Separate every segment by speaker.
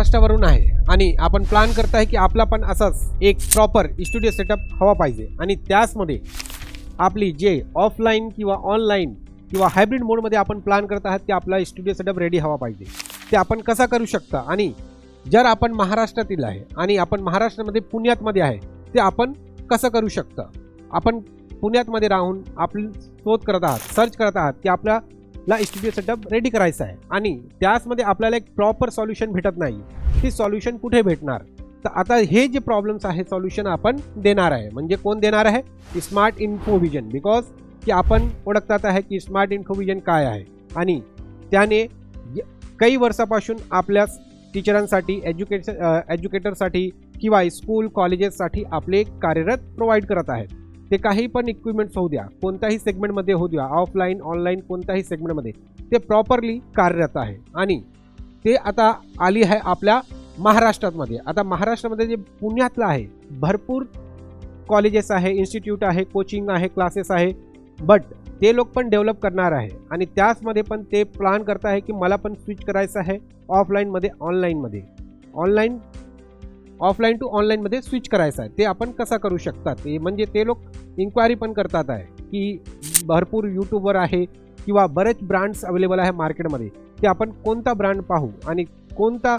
Speaker 1: महाराष्ट्रावरून आहे. आणि आपण प्लॅन करत आहे की आपला पण असाच एक प्रॉपर स्टुडिओ सेटअप हवा पाहिजे. आणि त्याचमध्ये आपली जे ऑफलाईन किंवा ऑनलाईन किंवा हायब्रिड मोडमध्ये आपण प्लॅन करत आहात की आपला स्टुडिओ सेटअप रेडी हवा पाहिजे. ते आपण कसा करू शकता? आणि जर आपण महाराष्ट्रातील आहे आणि आपण महाराष्ट्रामध्ये पुण्यातमध्ये आहे ते आपण कसं करू शकता? आपण पुण्यातमध्ये राहून आपण शोध करत आहात सर्च करत आहात की ला स्टुडिओ सेटअप रेडी करायचा आहे. आणि त्याचमध्ये आपल्याला एक प्रॉपर सॉल्युशन भेटत नाही. ते सॉल्युशन कुठे भेटणार? तर आता हे जे प्रॉब्लेम्स आहे सॉल्युशन आपण देणार आहे. म्हणजे कोण देणार आहे? स्मार्ट इन्फोविजन बिकॉज की आपण ओळखतात आहे की स्मार्ट इन्फोविजन काय आहे? आणि त्याने काही वर्षापासून आपल्या टीचरांसाठी एज्युकेशन एज्युकेटरसाठी किंवा स्कूल कॉलेजेससाठी आपले कार्यरत प्रोव्हाइड करत आहेत. ते काही पण इक्विपमेंट्स होऊ द्या कोणत्याही सेगमेंटमध्ये होऊ द्या ऑफलाईन ऑनलाईन कोणत्याही सेगमेंटमध्ये ते प्रॉपरली कार्यरत आहे. आणि ते आता आली आहे आपल्या महाराष्ट्रामध्ये. आता महाराष्ट्रामध्ये जे पुण्यातलं आहे भरपूर कॉलेजेस आहे इन्स्टिट्यूट आहे कोचिंग आहे क्लासेस आहे बट ते लोक पण डेव्हलप करणार आहे. आणि त्याचमध्ये पण ते प्लॅन करत आहे की मला पण स्विच करायचं आहे ऑफलाईनमध्ये ऑनलाईनमध्ये ऑनलाईन ऑफलाईन टू ऑनलाईनमध्ये स्विच करायचं आहे. ते आपण कसं करू शकतात? ते म्हणजे ते लोक इन्क्वायरी पण करतात आहे की भरपूर यूट्यूबवर आहे किंवा बरेच ब्रँड्स अवेलेबल आहे मार्केटमध्ये ते आपण कोणता ब्रँड पाहू आणि कोणता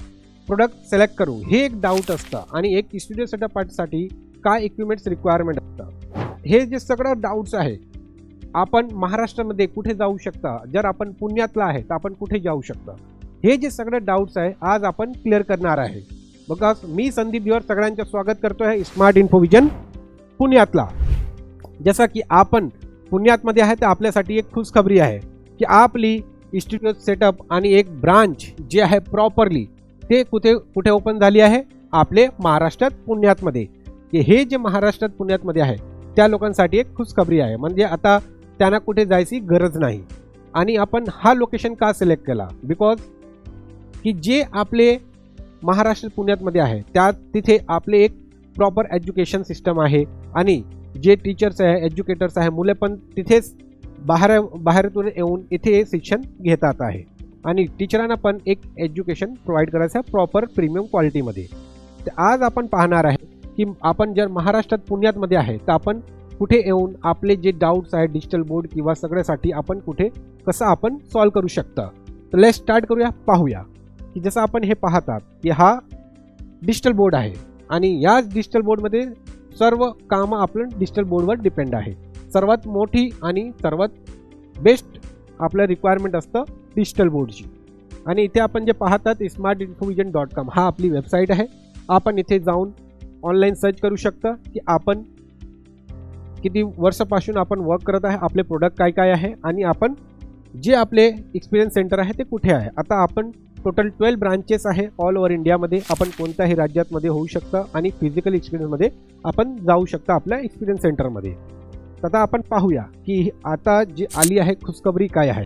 Speaker 1: प्रोडक्ट सिलेक्ट करू? हे एक डाऊट असतं आणि एक स्टुडिओ सेटअपसाठी काय इक्विपमेंट्स रिक्वायरमेंट असतं? हे जे सगळं डाऊट्स आहे आपण महाराष्ट्रामध्ये कुठे जाऊ शकता? जर आपण पुण्यातला आहे तर आपण कुठे जाऊ शकता? हे जे सगळे डाऊट्स आहे आज आपण क्लिअर करणार आहे. बघा मी संदीप दिवर सगळ्यांचं स्वागत करतो आहे स्मार्ट इन्फोविजन पुण्यातला. जसं की आपण पुण्यातमध्ये आहे तर आपल्यासाठी एक खुशखबरी आहे की आपली इन्स्टिट्यूट सेटअप आणि एक ब्रांच जे आहे प्रॉपरली ते कुठे कुठे ओपन झाली आहे? आपले महाराष्ट्रात पुण्यातमध्ये. की हे जे महाराष्ट्रात पुण्यातमध्ये आहे त्या लोकांसाठी एक खुशखबरी आहे. म्हणजे आता त्यांना कुठे जायची गरज नाही. आणि आपण हा लोकेशन का सिलेक्ट केला? बिकॉज की जे आपले महाराष्ट्र पुण्यातमध्ये आहे. त्या तिथे आपले एक प्रॉपर एज्युकेशन सिस्टम आहे. आणि जे टीचर्स आहे एज्युकेटर्स आहे मुले पण तिथेच बाहेर बाहेरतून येऊन इथे शिक्षण घेतात आहे. आणि टीचरांना पण एक एज्युकेशन प्रोव्हाइड करायचं आहे प्रॉपर प्रीमियम क्वालिटीमध्ये तर आज आपण पाहणार आहे की आपण जर महाराष्ट्रात पुण्यातमध्ये आहे तर आपण कुठे येऊन आपले जे डाऊट्स आहेत डिजिटल बोर्ड किंवा सगळ्यासाठी आपण कुठे कसं आपण सॉल्व करू शकता? तर लेट स्टार्ट करूया पाहूया. की जसं आपण हे पाहतात की हा डिजिटल बोर्ड आहे आणि याच डिजिटल बोर्डमध्ये सर्व कामं आपलं डिजिटल बोर्डवर डिपेंड आहे. सर्वात मोठी आणि सर्वात बेस्ट आपलं रिक्वायरमेंट असतं डिजिटल बोर्डची. आणि इथे आपण जे पाहतात स्मार्ट इन्फोविजन डॉट कॉम हा आपली वेबसाईट आहे. आपण इथे जाऊन ऑनलाईन सर्च करू शकता की आपण किती वर्षापासून आपण वर्क करत आहे आपले प्रोडक्ट काय काय आहे आणि आपण जे आपले एक्सपिरियन्स सेंटर आहे ते कुठे आहे. आता आपण टोटल ट्वेल्व ब्रांचेस आहे ऑल ओव्हर इंडियामध्ये. आपण कोणत्याही राज्यातमध्ये होऊ शकतं आणि फिजिकल एक्सपिरियन्समध्ये आपण जाऊ शकता आपल्या एक्सपिरियन्स सेंटरमध्ये आता आपण पाहूया की आता जी आली आहे खुशखबरी काय आहे?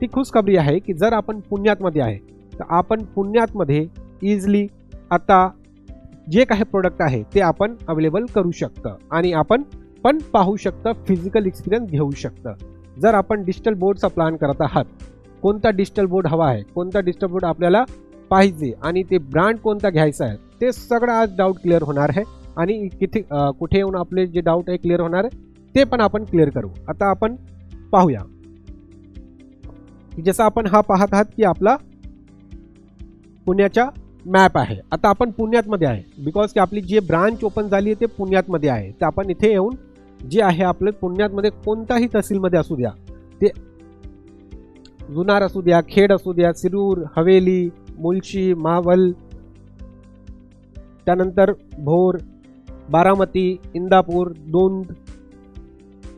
Speaker 1: ती खुशखबरी आहे की जर आपण पुण्यातमध्ये आहे तर आपण पुण्यातमध्ये इझिली आता जे काही प्रोडक्ट आहे ते आपण अवेलेबल करू शकतं आणि आपण पण पाहू शकतं फिजिकल एक्सपिरियन्स घेऊ शकतं. जर आपण डिजिटल बोर्डचा प्लॅन करत आहात कोणता डिजिटल बोर्ड हवा आहे कोणता डिजिटल बोर्ड आपल्याला पाहिजे आणि ते ब्रँड कोणता घ्यायचा आहे ते सगळं आज डाऊट क्लिअर होणार आहे. आणि किती कुठे येऊन आपले जे डाऊट आहे क्लिअर होणार आहे ते पण आपण क्लिअर करू. आता आपण पाहूया. जसं आपण हा पाहत आहात की आपला पुण्याचा मॅप आहे. आता आपण पुण्यातमध्ये आहे. बिकॉज की आपली जी ब्रांच ओपन झाली आहे ते पुण्यातमध्ये आहे. तर आपण इथे येऊन जे आहे आपलं पुण्यातमध्ये कोणताही तहसीलमध्ये असू द्या ते जुनार असू द्या खेड असू द्या सिरूर हवेली मुलशी मावल त्यानंतर भोर बारामती इंदापूर दोंद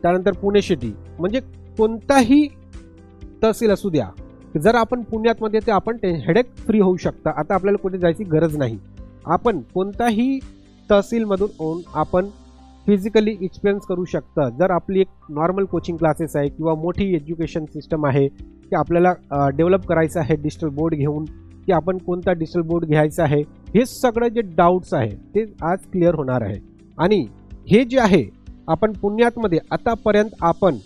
Speaker 1: त्यानंतर पुणे सिटी म्हणजे कोणताही तहसील असू द्या जर आपण पुण्यातमध्ये ते आपण हेडेक फ्री होऊ शकता आता आपल्याला कुठे जायची गरज नाही. आपण कोणताही तहसीलमधून ओन आपण फिजिकली एक्सपिरियन्स करू शकता. जर आपली एक नॉर्मल कोचिंग क्लासेस आहे किंवा मोठी एज्युकेशन सिस्टम आहे की आपल्याला डेव्हलप करायचं आहे डिजिटल बोर्ड घेऊन की आपण कोणता डिजिटल बोर्ड घ्यायचा आहे हे सगळं जे डाऊट्स आहे ते आज क्लिअर होणार आहे. आणि हे जे आहे आपण पुण्यातमध्ये आतापर्यंत आपण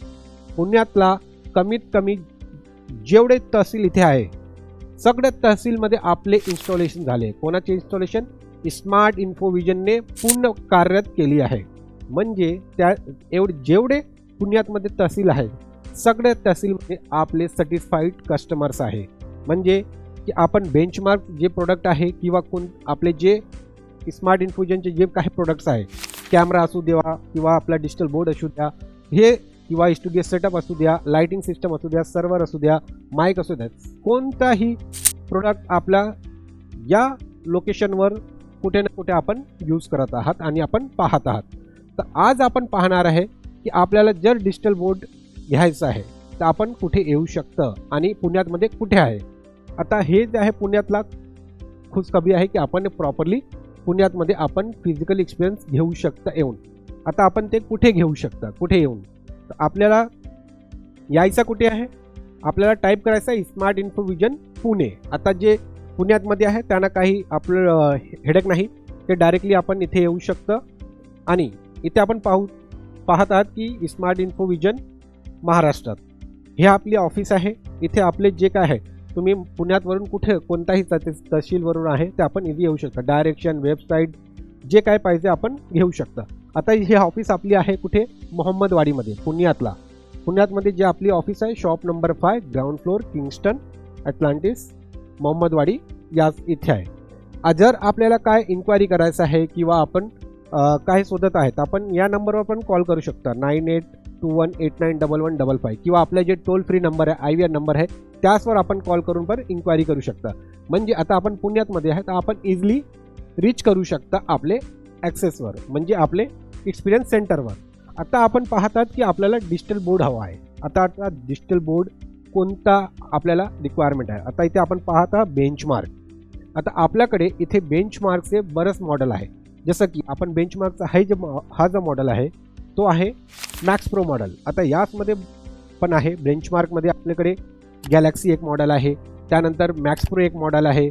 Speaker 1: पुण्यातला कमीत कमी जेवढे तहसील इथे आहे सगळ्या तहसीलमध्ये आपले इन्स्टॉलेशन झाले. कोणाचे इन्स्टॉलेशन स्मार्ट इन्फोविजनने पूर्ण कार्यरत केली आहे. म्हणजे त्या एवढे जेवढे पुण्यातमध्ये तहसील आहे सगळ्या तहसीलमध्ये आपले सॅटिस्फाईड कस्टमर्स आहे. म्हणजे की आपण बेंचमार्क जे प्रोडक्ट आहे किंवा कोण आपले जे स्मार्ट इन्फ्युजनचे जे काही प्रोडक्ट्स आहे कॅमेरा असू द्या किंवा आपला डिजिटल बोर्ड असू द्या हे किंवा स्टुडिओ सेटअप असू द्या लाईटिंग सिस्टम असू द्या सर्व्हर असू द्या माईक असू द्या कोणताही प्रोडक्ट आपला या लोकेशनवर कुठे ना कुठे आपण यूज करत आहात आणि आपण पाहत आहात. तर आज आपण पाहणार आहे की आपल्याला जर डिजिटल बोर्ड घ्यायचं आहे. तर आपण कुठे येऊ शकतं आणि पुण्यातमध्ये कुठे आहे? आता हे जे आहे पुण्यातला खुशखबरी आहे की आपण प्रॉपरली पुण्यातमध्ये आपण फिजिकल एक्सपिरियन्स घेऊ शकता येऊन. आता आपण ते कुठे घेऊ शकता? कुठे येऊन? तर आपल्याला यायचा कुठे आहे? आपल्याला टाईप करायचं आहे स्मार्ट इन्फोविजन पुणे. आता जे पुण्यातमध्ये आहे त्यांना काही आपलं हेडक नाही. ते डायरेक्टली आपण इथे येऊ शकतं. आणि इथे आपण पाहू पाहत आहात की स्मार्ट इन्फोविजन महाराष्ट्रात. हे आपली ऑफिस आहे. इथे आपले जे काय आहे तुम्ही पुण्यातवरून कुठे कोणताही तहसीलवरून आहे ते आपण इथे येऊ शकता. डायरेक्शन वेबसाईट जे काय पाहिजे आपण घेऊ शकता. आता हे ऑफिस आपली आहे कुठे? मोहम्मदवाडीमध्ये पुण्यातला. पुण्यातमध्ये जे आपली ऑफिस आहे shop number five ground floor Kingston Atlantis Mohammadwadi या इथे आहे. जर आपल्याला काय इन्क्वायरी करायचं आहे किंवा आपण काय शोधत आहेत आपण या नंबरवर पण कॉल करू शकता. Nine eight two one eight nine double one double five किंवा आपले जे टोल फ्री नंबर आहे आय व्ही आर नंबर आहे त्याचवर आपण कॉल करून पण इन्क्वायरी करू शकता. म्हणजे आता आपण पुण्यातमध्ये आहे तर आपण इझिली रीच करू शकता आपले ॲक्सेसवर म्हणजे आपले एक्सपिरियन्स सेंटरवर आता आपण पाहतात की आपल्याला डिजिटल बोर्ड हवा आहे. आता आता डिजिटल बोर्ड कोणता आपल्याला रिक्वायरमेंट आहे? आता इथे आपण पाहता बेंचमार्क आता आपल्याकडे इथे बेंचमार्कचे बरंच मॉडेल आहे. जसं की आपण बेंचमार्कचा हा जे मॉ- हा जो मॉडेल आहे तो आहे मॅक्स प्रो मॉडेल आता याचमध्ये पण आहे. बेंचमार्कमध्ये आपल्याकडे गॅलॅक्सी एक मॉडेल आहे. त्यानंतर मॅक्स प्रो एक मॉडेल आहे.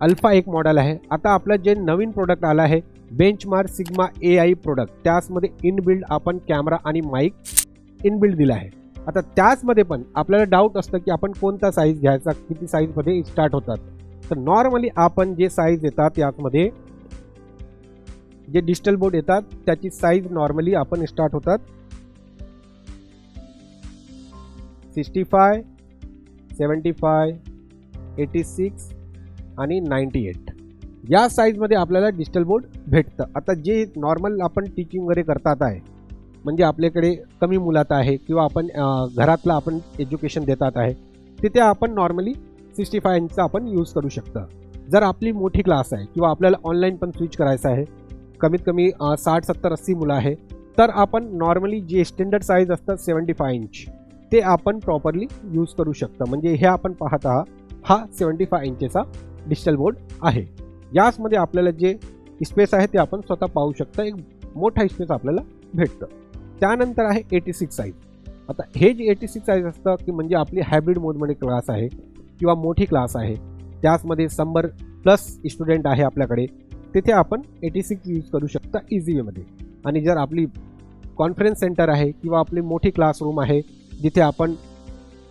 Speaker 1: अल्फा एक मॉडेल आहे. आता आपलं जे नवीन प्रोडक्ट आलं आहे Benchmark Sigma A I product त्याचमध्ये इनबिल्ड आपण कॅमेरा आणि माईक इनबिल्ड दिला आहे. आता त्याचमध्ये पण आपल्याला डाऊट असतं की आपण कोणता साईज घ्यायचा किती साईजमध्ये स्टार्ट होतात. तर नॉर्मली आपण जे साईज येतात यामध्ये जे डिजिटल बोर्ड येतात त्याची साईज नॉर्मली आपण स्टार्ट होतात. Sixty five seventy five eighty six आणि नाईन्टी एट या साईजमध्ये आपल्याला डिजिटल बोर्ड भेटतं. आता जे नॉर्मल आपण टीचिंग वगैरे करतात आहे म्हणजे आपल्याकडे कमी मुलात आहे किंवा आपण घरातलं आपण एज्युकेशन देतात आहे तिथे आपण नॉर्मली सिक्स्टी फाय इंचचा आपण यूज करू शकता. जर आपली मोठी क्लास आहे किंवा आपल्याला ऑनलाईन पण स्विच करायचं आहे कमीत कमी साठ सत्तर अस्सी मुलं आहे. तर आपण नॉर्मली जे स्टँडर्ड साईज असतात सेवन्टी फाय इंच ते आपण प्रॉपरली यूज करू शकता. म्हणजे हे आपण पाहत आहात हा सेवन्टी फाय इंचेचा डिजिटल बोर्ड आहे. याचमध्ये आपल्याला जे स्पेस आहे ते आपण स्वतः पाहू शकता. एक मोठा स्पेस आपल्याला भेटतं. त्यानंतर आहे एटी सिक्स साईज आता हे जे एटी सिक्स साईज असतं की म्हणजे आपली हायब्रिड मोडमध्ये क्लास आहे किंवा मोठी क्लास आहे त्याचमध्ये शंभर प्लस स्टुडंट आहे आपल्याकडे. तिथे आपण एटी सिक्स यूज करू शकता इझी वेमध्ये आणि जर आपली कॉन्फरन्स सेंटर आहे किंवा आपली मोठी क्लासरूम आहे जिथे आपण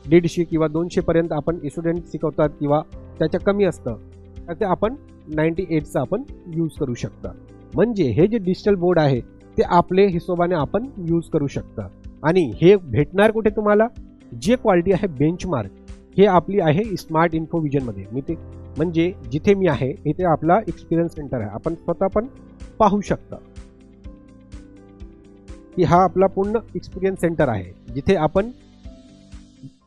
Speaker 1: दीडशे किंवा दोनशेपर्यंत आपण स्टुडंट शिकवतात किंवा त्याच्या कमी असतं तर ते आपण नाईन्टी एटचं आपण यूज करू शकता. म्हणजे हे जे डिजिटल बोर्ड आहे ते आपले हिशोबाने आपण यूज करू शकता. आणि हे भेटणार कुठे तुम्हाला? जे क्वालिटी आहे बेंचमार्क हे आपली आहे स्मार्ट इन्फोविजनमध्ये मी ते म्हणजे जिथे मी आहे इथे आपला एक्सपिरियन्स सेंटर आहे. आपण स्वतः पण पाहू शकता. की हा आपला पूर्ण एक्सपिरियन्स सेंटर आहे. जिथे आपण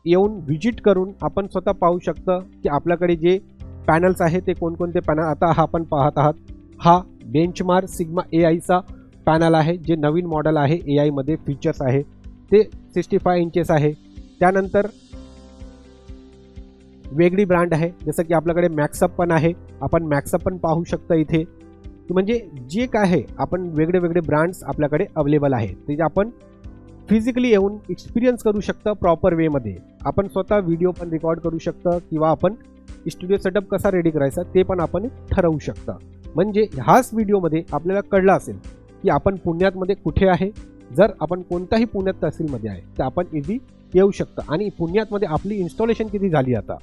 Speaker 1: येऊन व्हिजिट करून आपण स्वतः पाहू शकतं की आपल्याकडे जे पॅनल्स आहे ते कोणकोणते पॅनल आता हा आपण पाहत आहात. हा बेंचमार्क सिग्मा ए आयचा पॅनल आहे जे नवीन मॉडेल आहे ए आयमध्ये फीचर्स आहे. ते सिक्स्टी फाय इंचेस आहे. त्यानंतर वेगळी ब्रँड आहे. जसं की आपल्याकडे मॅक्सअप पण आहे. आपण मॅक्सअप पण पाहू शकता इथे. म्हणजे जे काय आहे आपण वेगळे वेगळे ब्रँड्स आपल्याकडे अवेलेबल आहे ते जे आपण फिजिकली येऊन एक्सपिरियन्स करू शकतं प्रॉपर वेमध्ये आपण स्वतः व्हिडिओ पण रेकॉर्ड करू शकतं किंवा आपण स्टुडिओ सेटअप कसा रेडी करायचा ते पण आपण ठरवू शकता. म्हणजे ह्याच व्हिडिओमध्ये आपल्याला कळलं असेल की आपण पुण्यातमध्ये कुठे आहे. जर आपण कोणताही पुण्यात तहसीलमध्ये आहे तर आपण इझी येऊ शकता. आणि पुण्यातमध्ये आपली इन्स्टॉलेशन किती झाली आता?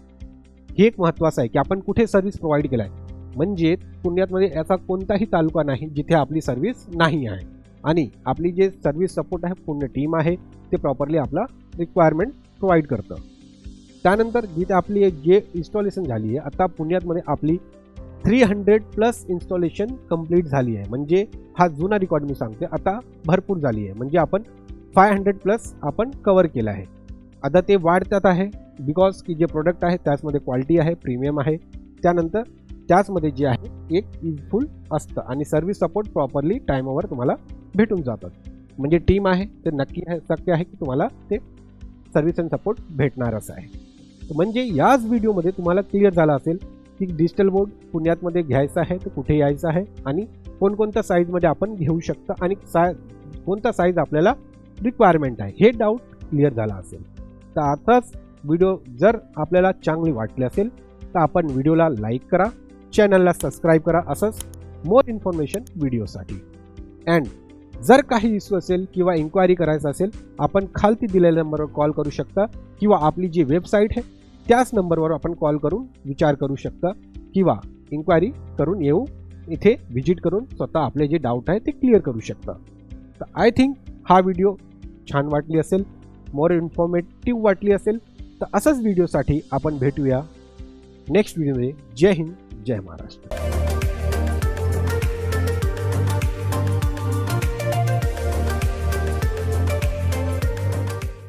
Speaker 1: हे एक महत्त्वाचं आहे की आपण कुठे सर्व्हिस प्रोव्हाइड केला आहे म्हणजे पुण्यातमध्ये याचा कोणताही तालुका नाही जिथे आपली सर्व्हिस नाही आहे. आणि आपली जे सर्व्हिस सपोर्ट आहे पूर्ण टीम आहे ते प्रॉपरली आपला रिक्वायरमेंट प्रोव्हाइड करतं. त्यानंतर जिथे आपली जे इन्स्टॉलेशन झाली आहे आता पुण्यातमध्ये आपली three hundred plus installation complete झाली आहे. म्हणजे हा जुना रेकॉर्ड मी सांगते आता भरपूर झाली आहे. म्हणजे आपण फाय हंड्रेड प्लस आपण कवर केलं आहे. आता ते वाढतात आहे. बिकॉज की जे प्रोडक्ट आहे त्याचमध्ये क्वालिटी आहे प्रीमियम आहे. त्यानंतर त्याचमध्ये जे आहे एक युजफुल असतं आणि सर्व्हिस सपोर्ट प्रॉपरली टाईमावर तुम्हाला भेटून जातात. म्हणजे टीम आहे ते नक्की आहे शक्य आहे की तुम्हाला ते सर्व्हिस अँड सपोर्ट भेटणारच आहे. म्हणजे याच व्हिडिओमध्ये तुम्हाला क्लिअर झालं असेल की डिजिटल बोर्ड पुण्यातमध्ये घ्यायचं आहे तर कुठे यायचं आहे आणि कोणकोणत्या साईजमध्ये आपण घेऊ शकता आणि साय कोणता साईज आपल्याला रिक्वायरमेंट आहे. हे डाऊट क्लिअर झाला असेल. तर आताच व्हिडिओ जर आपल्याला चांगली वाटली असेल तर आपण व्हिडिओला लाईक करा चॅनलला सबस्क्राईब करा असंच मोर इन्फॉर्मेशन व्हिडिओसाठी. अँड जर काही इश्यू असेल किंवा इन्क्वायरी करायचं असेल आपण खालती दिलेल्या नंबरवर कॉल करू शकता किंवा आपली जी वेबसाईट आहे त्याच नंबरवर आपण कॉल करून विचार करू शकता किंवा इन्क्वायरी करून येऊ इथे व्हिजिट करून स्वतः आपले जे डाऊट आहे ते क्लिअर करू शकता. तर आय थिंक हा व्हिडिओ छान वाटली असेल. मोर इन्फॉर्मेटिव्ह वाटली असेल तर असंच व्हिडिओसाठी आपण भेटूया नेक्स्ट व्हिडिओमध्ये जय हिंद जय महाराष्ट्र.